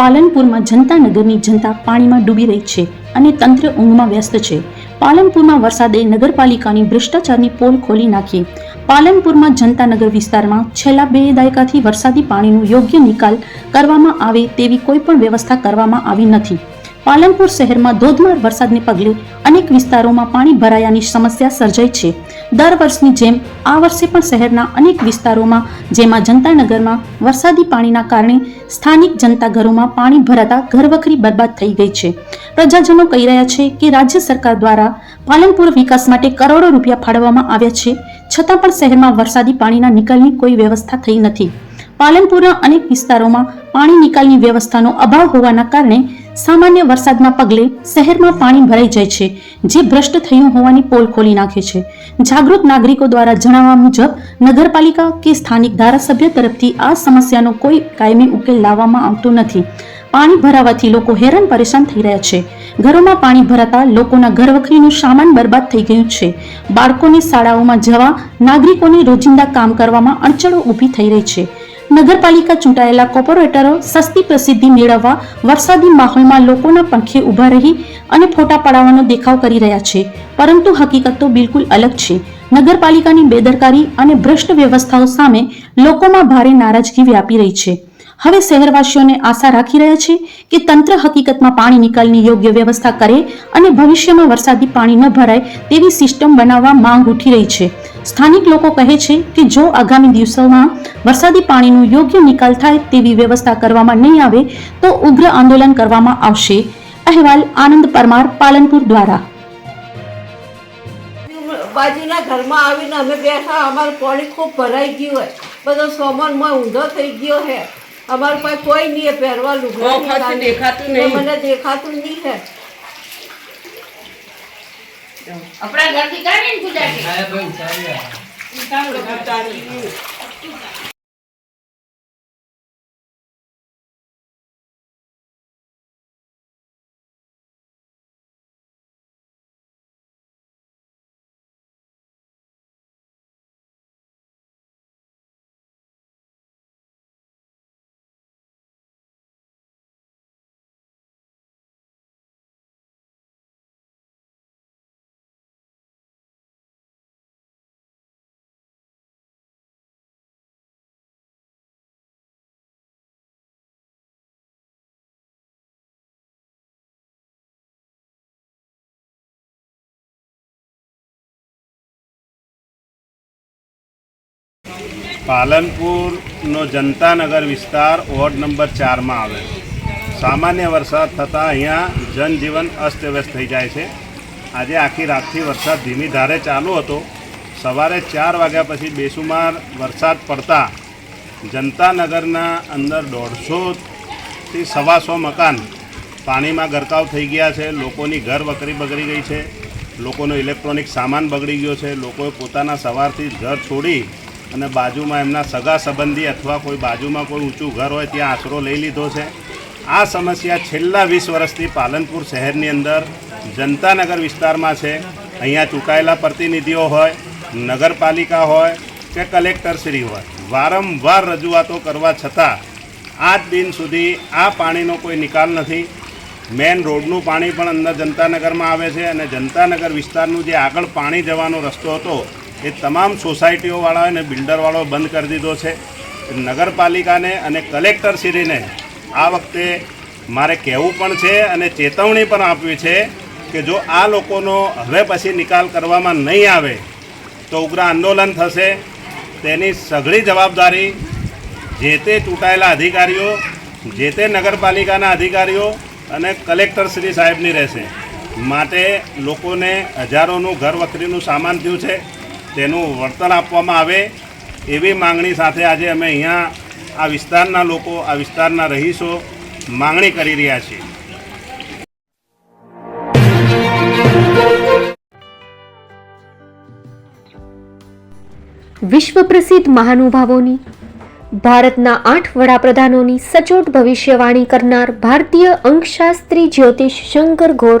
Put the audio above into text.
પાલનપુરમાં જનતાનગરની જનતા પાણીમાં ડૂબી રહી છે અને તંત્ર ઊંઘમાં વ્યસ્ત છે. પાલનપુરમાં વરસાદે નગરપાલિકાની ભ્રષ્ટાચારની પોલ ખોલી નાખી. પાલનપુરમાં જનતાનગર વિસ્તારમાં છેલ્લા બે દાયકાથી વરસાદી પાણીનો યોગ્ય નિકાલ કરવામાં આવે તેવી કોઈ પણ વ્યવસ્થા કરવામાં આવી નથી. પાલનપુર શહેરમાં ધોધમાર વરસાદને પગલે અનેક વિસ્તારોમાં પાણી ભરાયાની સમસ્યા સર્જાઈ છે. દર વર્ષની જેમ આ વર્ષે પણ શહેરના અનેક વિસ્તારોમાં, જેમાં જનતાનગરમાં વરસાદી પાણીના કારણે સ્થાનિક જનતા ઘરોમાં પાણી ભરાતા ઘરવખરી બરબાદ થઈ ગઈ છે. પ્રજાજનો કહી રહ્યા છે કે રાજ્ય સરકાર દ્વારા પાલનપુર વિકાસ માટે કરોડો રૂપિયા ફાળવવામાં આવ્યા છે. છતાં પણ શહેરમાં વરસાદી પાણીના નિકાલની કોઈ વ્યવસ્થા થઈ નથી. પાલનપુરના અનેક વિસ્તારોમાં પાણી નિકાલની વ્યવસ્થાનો અભાવ હોવાના કારણે સામાન્ય વરસાદના પગલે શહેરમાં પાણી ભરાઈ જાય છે, જે ભ્રષ્ટ થયું હોવાની પોલ ખોલી નાખે છે. જાગૃત નાગરિકો દ્વારા જણાવવા મુજબ, નગરપાલિકા કે સ્થાનિક ધારાસભ્ય તરફથી આ સમસ્યાનો કોઈ કાયમી ઉકેલ લાવવામાં આવતો નથી. પાણી ભરાવાથી લોકો હેરાન પરેશાન થઈ રહ્યા છે. ઘરોમાં પાણી ભરાતા લોકોના ઘરવખરીનું સામાન બરબાદ થઈ ગયું છે. બાળકોની શાળાઓમાં જવા નાગરિકોને રોજિંદા કામ કરવામાં અડચણો ઊભી થઈ રહી છે. નગરપાલિકા ચૂંટાયેલા કોર્પોરેટરો સસ્તી પ્રસિદ્ધિ મેળવવા વરસાદી માહોલમાં લોકોના પંખે ઊભા રહી અને ફોટા પડાવવાનો દેખાવ કરી રહ્યા છે. પરંતુ હકીકત તો બિલકુલ અલગ છે. નગરપાલિકાની બેદરકારી અને ભ્રષ્ટ વ્યવસ્થાઓ સામે લોકોમાં ભારે નારાજગી વ્યાપી રહી છે. હવે શહેરવાસીઓને આશા રાખી રહ્યા છે કે તંત્ર હકીકતમાં પાણી નિકાલની યોગ્ય વ્યવસ્થા કરે અને ભવિષ્યમાં વરસાદી પાણી ન ભરાય તેવી સિસ્ટમ બનાવવા માંગ ઉઠી રહી છે. સ્થાનિક લોકો કહે છે કે જો આગામી દિવસોમાં વરસાદી પાણીનો યોગ્ય નિકાલ થાય તેવી વ્યવસ્થા કરવામાં નહીં આવે તો ઉગ્ર આંદોલન કરવામાં આવશે. અહેવાલ આનંદ પરમાર, પાલનપુર દ્વારા. બાજુના ઘરમાં આવીને અમે બેઠા, અમારું પાણી ખૂબ ભરાઈ ગયું હોય. બધો સામાનમાં ઊંધો થઈ ગયો હે અમારું પાસે કોઈ નહીં પહેરવા લુગડા દેખાતું નહીં. મને દેખાતું નહીં હે. આપણા ઘરથી કાઢીને ગુજરાતી પાલનપુરનો જનતાનગર વિસ્તાર વોર્ડ નંબર ચારમાં આવે. સામાન્ય વરસાદ થતાં અહીંયા જનજીવન અસ્તવ્યસ્ત થઈ જાય છે. આજે આખી રાતથી વરસાદ ધીમી ધારે ચાલુ હતો. સવારે ચાર વાગ્યા પછી બેસુમાર વરસાદ પડતા જનતાનગરના અંદર દોઢસોથી સવાસો મકાન પાણીમાં ગરકાવ થઈ ગયા છે. લોકોની ઘર વકરી બગડી ગઈ છે. લોકોનો ઇલેક્ટ્રોનિક સામાન બગડી ગયો છે. લોકોએ પોતાના સવારથી ઘર છોડી અને બાજુમાં એમના સગા સંબંધી અથવા કોઈ બાજુમાં કોઈ ઊંચું ઘર હોય ત્યાં આશરો લઈ લીધો છે. આ સમસ્યા છેલ્લા વીસ વર્ષથી પાલનપુર શહેરની અંદર જનતાનગર વિસ્તારમાં છે. અહીંયા ચૂંટાયેલા પ્રતિનિધિઓ હોય, નગરપાલિકા હોય કે કલેક્ટરશ્રી હોય, વારંવાર રજૂઆતો કરવા છતાં આજ દિન સુધી આ પાણીનો કોઈ નિકાલ નથી. મેન રોડનું પાણી પણ અંદર જનતાનગરમાં આવે છે અને જનતાનગર વિસ્તારનું જે આગળ પાણી જવાનો રસ્તો હતો એ તમામ સોસાયટીઓવાળા અને બિલ્ડરવાળો બંધ કરી દીધો છે. નગરપાલિકાને અને કલેક્ટરશ્રીને આ વખતે મારે કહેવું પણ છે અને ચેતવણી પણ આપવી છે કે જો આ લોકોનો હવે પછી નિકાલ કરવામાં નહીં આવે તો ઉગ્ર આંદોલન થશે. તેની સઘળી જવાબદારી જે તે ચૂંટાયેલા અધિકારીઓ, જે તે નગરપાલિકાના અધિકારીઓ અને કલેક્ટર શ્રી સાહેબની રહેશે. માટે લોકોને હજારોનું ઘર વખરીનું સામાન થયું છે. તેનું વળતર આપવામાં આવે એવી માંગણી સાથે આજે અમે અહીંયા આ વિસ્તારના લોકો, આ વિસ્તારના રહીશો માંગણી કરી રહ્યા છીએ. વિશ્વ પ્રસિદ્ધ મહાનુભાવોની, ભારતના આઠ વડાપ્રધાનોની સચોટ ભવિષ્યવાણી કરનાર ભારતીય અંકશાસ્ત્રી જ્યોતિષ શંકર ઘોર